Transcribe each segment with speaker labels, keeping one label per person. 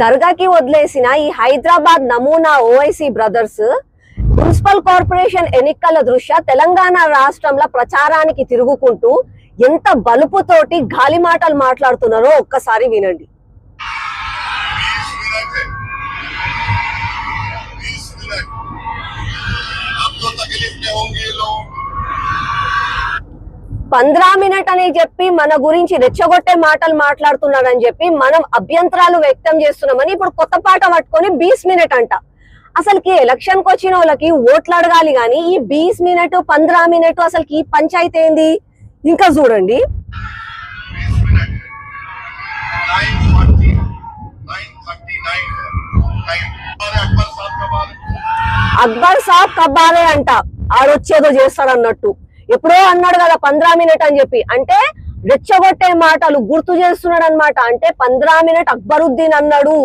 Speaker 1: దర్గాకి వదిలేసిన ఈ హైదరాబాద్ నమూనా ఓఐసీ బ్రదర్స్ మున్సిపల్ కార్పొరేషన్ ఎన్నికల దృష్ట్యా తెలంగాణ రాష్ట్రంలో ప్రచారానికి తిరుగుకుంటూ ఎంత బలుపుతోటి గాలి మాటలు మాట్లాడుతున్నారో ఒక్కసారి వినండి. పంద్రా మినిట్ అని చెప్పి మన గురించి రెచ్చగొట్టే మాటలు మాట్లాడుతున్నాడని చెప్పి మనం అభ్యంతరాలు వ్యక్తం చేస్తున్నామని ఇప్పుడు కొత్త పాట పట్టుకొని బీస్ మినిట్ అంట. అసలుకి ఎలక్షన్కు వచ్చిన వాళ్ళకి ఓట్లు అడగాలి కానీ ఈ బీస్ మినిట్ పంద్రా మినిట్ అసలుకి పంచాయతీ ఏంది? ఇంకా చూడండి. అక్బర్ సాబ్ కబ్బాలే అంట. ఆడొచ్చేదో చేస్తాడన్నట్టు. ఎప్పుడో అన్నాడు కదా పంద్రా మినిట్ అని చెప్పి. అంటే రెచ్చగొట్టే మాటలు గుర్తు చేస్తున్నాడు అనమాట అంటే పంద్రా మినిట్ అక్బరుద్దీన్ అన్నాడు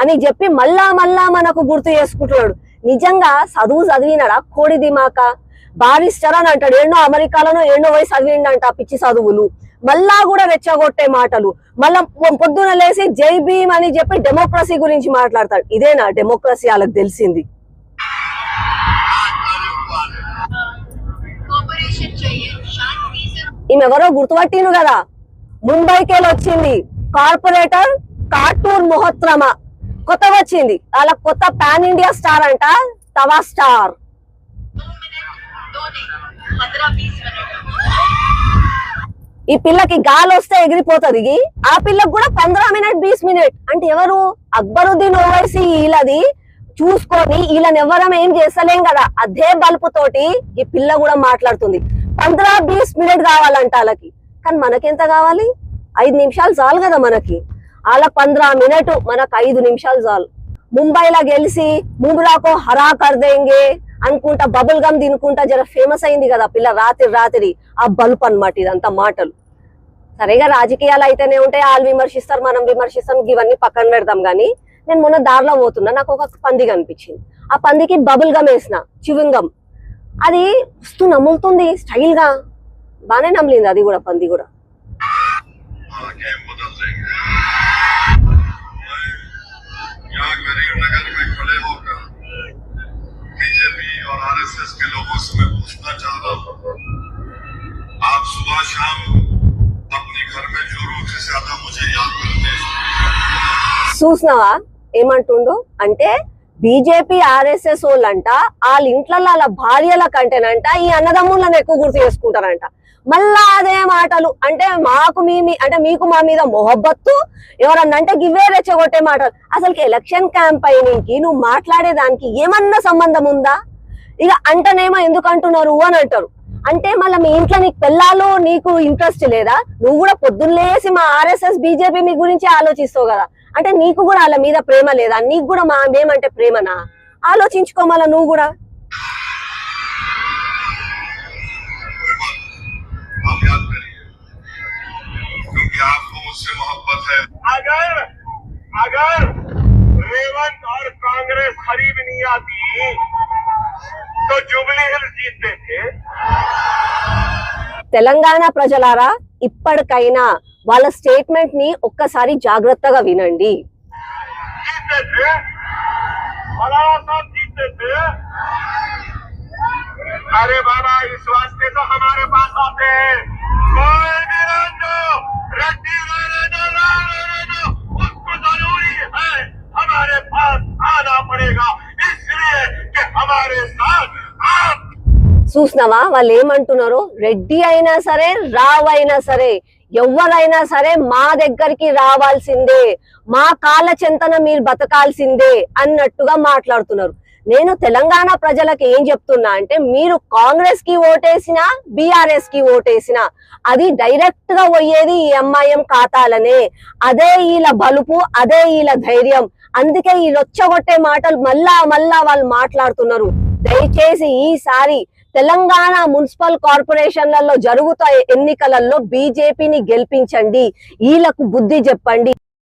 Speaker 1: అని చెప్పి మళ్ళా మళ్ళా మనకు గుర్తు చేసుకుంటున్నాడు. నిజంగా చదువు చదివినడా కోడి దిమాక? బారిస్టర్ అని అంటాడు. ఎన్నో అమెరికాలోనో ఎన్నో వయసు చదివిండంట పిచ్చి చదువులు. మళ్ళా కూడా రెచ్చగొట్టే మాటలు. మళ్ళా పొద్దున లేసి జై భీమ్ అని చెప్పి డెమోక్రసీ గురించి మాట్లాడతాడు. ఇదేనా? డెమోక్రసీ వాళ్ళకి తెలిసింది. ఈమెవరో గుర్తుపట్టిను కదా. ముంబైకి వెళ్ళి వచ్చింది కార్పొరేటర్ కార్టూన్ మొహత్రమ. కొత్త వచ్చింది అలా కొత్త పాన్ ఇండియా స్టార్ అంట తవా స్టార్. ఈ పిల్లకి గాలి వస్తే ఎగిరిపోతుంది ఆ పిల్లకి కూడా పంద్రా మినిట్ బీస్ మినిట్. అంటే ఎవరు? అక్బరుద్దీన్ ఓవైసీ వీళ్ళది చూసుకొని వీళ్ళని ఎవరం ఏం చేస్తలేం కదా. అదే బల్పుతోటి ఈ పిల్ల కూడా మాట్లాడుతుంది. పంద్రా బీస్ మినిట్ కావాలంట వాళ్ళకి. కానీ మనకెంత కావాలి? ఐదు నిమిషాలు చాలు కదా మనకి. వాళ్ళ పంద్రా మినిట్ మనకు ఐదు నిమిషాలు చాలు. ముంబైలో గెలిచి ముంబురాకో హరా కర్దేంగే అనుకుంటా బబుల్ గమ్ తినుకుంటా జర ఫేమస్ అయింది కదా పిల్ల రాత్రి రాత్రి. ఆ బల్బ్ అన్నమాట ఇదంతా మాటలు. సరేగా రాజకీయాలు అయితేనే ఉంటాయి వాళ్ళు విమర్శిస్తారు మనం విమర్శిస్తాం ఇవన్నీ పక్కన పెడతాం కానీ నేను మొన్న దారిలో పోతున్నా నాకు ఒక పంది కనిపించింది. ఆ పందికి బబుల్ గమ్ వేసిన చివింగం అది వస్తూ నములుతుంది స్టైల్గా. బాగానే నమిలింది అది కూడా పంది కూడా. చూసినావా? ఏమంటుండు? అంటే బీజేపీ ఆర్ఎస్ఎస్ వాళ్ళంట వాళ్ళ ఇంట్లలో వాళ్ళ భార్యల కంటేనంట ఈ అన్నదమ్ములను ఎక్కువ గుర్తు చేసుకుంటారంట. మళ్ళా అదే మాటలు అంటే మాకు మీ అంటే మీకు మా మీద మొహబ్బత్తు ఎవరన్నా అంటే గివ్వే రెచ్చగొట్టే మాటలు. అసలుకి ఎలక్షన్ క్యాంపైనింగ్కి నువ్వు మాట్లాడేదానికి ఏమన్నా సంబంధం ఉందా? ఇక అంటనేమో ఎందుకు అంటున్నారు అని అంటారు. అంటే మళ్ళీ మీ ఇంట్లో నీకు పిల్లలు నీకు ఇంట్రెస్ట్ లేదా? నువ్వు కూడా పొద్దున్నేసి మా ఆర్ఎస్ఎస్ బీజేపీ మీ గురించి ఆలోచిస్తావు కదా. అంటే నీకు కూడా వాళ్ళ మీద ప్రేమ లేదా నీకు కూడా మా మేమంటే ప్రేమనా ఆలోచించుకో మళ్ళా నువ్వు కూడా
Speaker 2: आप याद करिए क्योंकि आपको मुझसे मोहब्बत है
Speaker 3: अगर अगर रेवंत और कांग्रेस खरीद नहीं आती तो जुबली हिल्स जीतते थे
Speaker 1: తెలంగాణ ప్రజలారా ఇప్పటికైనా వాళ్ళ స్టేట్మెంట్ ని ఒక్కసారి జాగ్రత్తగా వినండి
Speaker 3: जीतते थे मलावा साहब जीतते थे अरे बाबा इस वास्ते तो हमारे पास आते हैं कोई भी रहने दो रेड्डी रहने दो राम रहने दो उसको जरूरी है हमारे पास आना पड़ेगा इसलिए कि हमारे साथ आप
Speaker 1: చూసినావా? వాళ్ళు ఏమంటున్నారు? రెడ్డి అయినా సరే రావు అయినా సరే ఎవరైనా సరే మా దగ్గరికి రావాల్సిందే. మా కాళ్ళ చెంతన మీరు బతకాల్సిందే అన్నట్టుగా మాట్లాడుతున్నారు. నేను తెలంగాణ ప్రజలకు ఏం చెప్తున్నా అంటే మీరు కాంగ్రెస్కి ఓటేసినా బీఆర్ఎస్కి ఓటేసినా అది డైరెక్ట్గా పోయేది ఈ ఎంఐఎం ఖాతాలనే. అదే వీళ్ళ బలుపు అదే వీళ్ళ ధైర్యం. అందుకే ఈ రొచ్చగొట్టే మాటలు మళ్ళా మళ్ళా వాళ్ళు మాట్లాడుతున్నారు. దయచేసి ఈసారి తెలంగాణ మున్సిపల్ కార్పొరేషన్లలో జరుగుతాయి ఎన్నికలలో బీజేపీని గెలిపించండి. వీళ్ళకు బుద్ధి చెప్పండి.